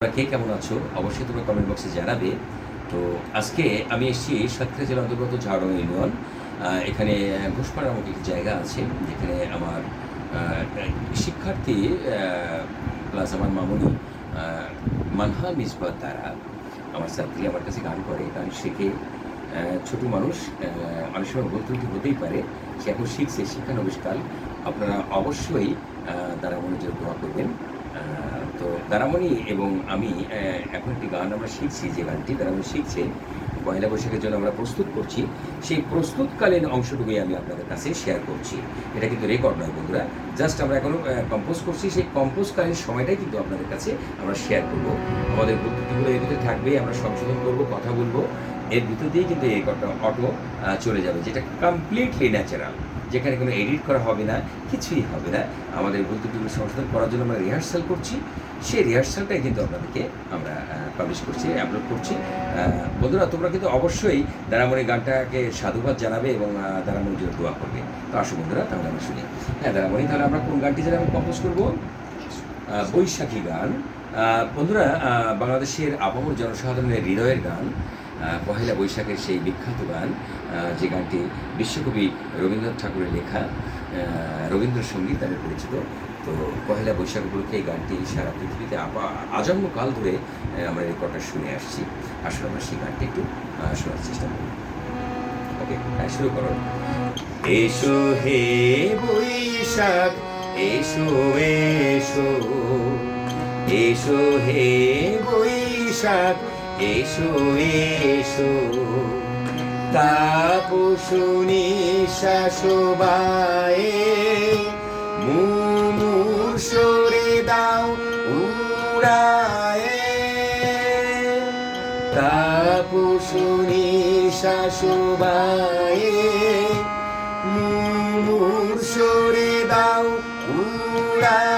তোমরা কে কেমন আছো? অবশ্যই তোমরা কমেন্ট বক্সে জানাবে। তো আজকে আমি এসেছি সাতক্ষীরা জেলা অন্তর্গত ঝাড়ং ইউনিয়ন। এখানে ঘোষপাড়া নামক একটি জায়গা আছে, যেখানে আমার শিক্ষার্থী প্লাস আমার মামনি মানহা মিসবাত দ্বারা আমার ছাত্রী আমার কাছে গান করে গান শেখে ছোট মানুষ অনেক সময় ভুল ত্রুটি হতেই পারে। সে এখন শিখছে শিক্ষানবিষ্কাল আপনারা অবশ্যই তারা মনোযোগ দোয়া করবেন। তো দারামণি এবং আমি এখন একটি গান আমরা শিখছি, যে গানটি দারামণি শিখছে, পয়লা বৈশাখের জন্য আমরা প্রস্তুত করছি, সেই প্রস্তুতকালীন অংশটুকুই আমি আপনাদের কাছে শেয়ার করছি। এটা কিন্তু রেকর্ড নয় বন্ধুরা জাস্ট আমরা এখনও কম্পোজ করছি, সেই কম্পোজকালীন সময়টাই কিন্তু আপনাদের কাছে আমরা শেয়ার করব। আমাদের পদ্ধতিগুলো এর ভিতরে থাকবে, আমরা সংশোধন করব, কথা বলব, এর ভিতর দিয়েই কিন্তু এই অটো চলে যাবে, যেটা কমপ্লিটলি ন্যাচারাল যেখানে কোনো এডিট করা হবে না, কিছুই হবে না। আমাদের ত্রুটিগুলো সংশোধন করার জন্য আমরা রিহার্সাল করছি। সেই রিহার্সালটাই কিন্তু আপনাদেরকে আমরা পাবলিশ করছি আপলোড করছি। বন্ধুরা, তোমরা কিন্তু অবশ্যই দারামণি গানটাকে সাধুবাদ জানাবে এবং দারামণির জন্য দোয়া করবে। তো আসো বন্ধুরা, তাহলে আমরা শুনি। হ্যাঁ দারামণি, তাহলে আমরা কোন গানটি যেন আমি কম্পোজ করব? বৈশাখী গান। বন্ধুরা বাংলাদেশের আবহাওয়ার জনসাধারণের হৃদয়ের গান। পহেলা বৈশাখের সেই বিখ্যাত গান যে গানটি বিশ্বকবি রবীন্দ্রনাথ ঠাকুরের লেখা রবীন্দ্রসঙ্গীত নামে পরিচিত। তো পহেলা বৈশাখ উপলক্ষে এই গানটি সারা পৃথিবীতে আপা- আজন্ম কাল ধরে আমরা রেকর্ডটা শুনে আসছি। আসলে আমরা সেই গানটি একটু শোনার চেষ্টা করি। ওকে হ্যাঁ শুরু করো। এসো হে বৈশাখ, এসো এসো। এসো হে বৈশাখ এসো এসো। তাপসুনি শাসবায়ে। মুমূর্ষরে দাও উড়ায়ে। তাপসুনি শাসবায়ে। মুমূর্ষরে দাও উড়ায়ে।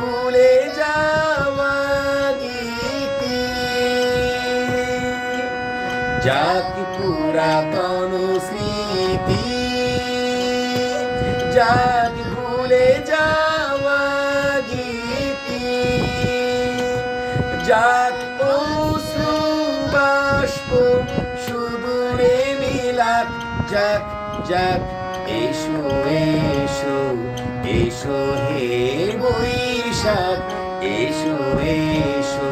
যাক পুরাতন স্মৃতি যাক ভুলে যাওয়া গীতি যাক অশ্রু, বাষ্প সুদূরে মিলাক যাক যাক এসো এসো এসো হে বৈশাখ, এসো এসো।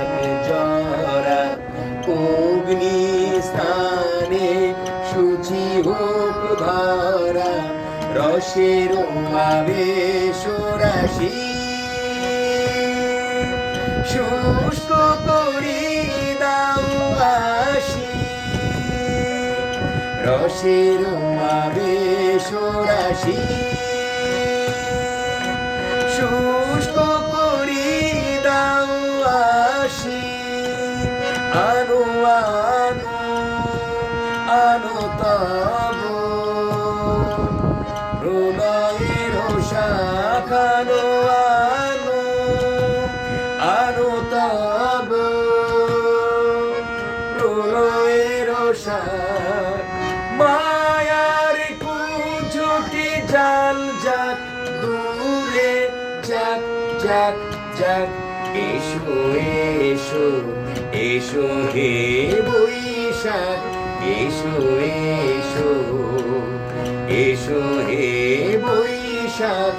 ধরা রসের আবেশ রাশি। শুষ্ক করি দাও আসি রসের আবেশ রাশি। শুষ্ক শাখানো আনো আনো তব। মায়ার কুঝুটি জাল যাক যাক যাক যাক। এসো এসো এসো হে বৈশাখ, এসো এসো এসো হে সব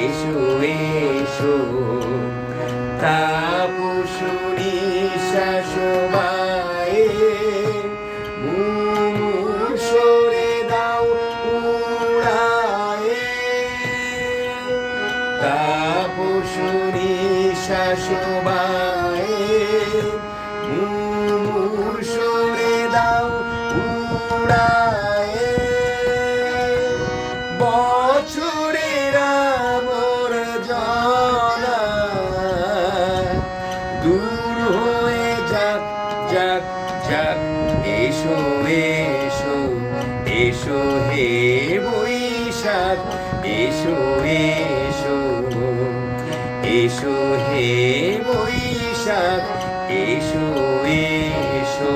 এসো এসো। তাপসুরি শাশুমায়ে মুসরে দাও উড়ায়ে। তাপসুরি শাশুমায়ে মুসরে দাও হয়ে যাক যাক যাক। এসো এসো এসো হে বৈশাখ। এসো এসো এসো হে বৈশাখ। এসো এসো।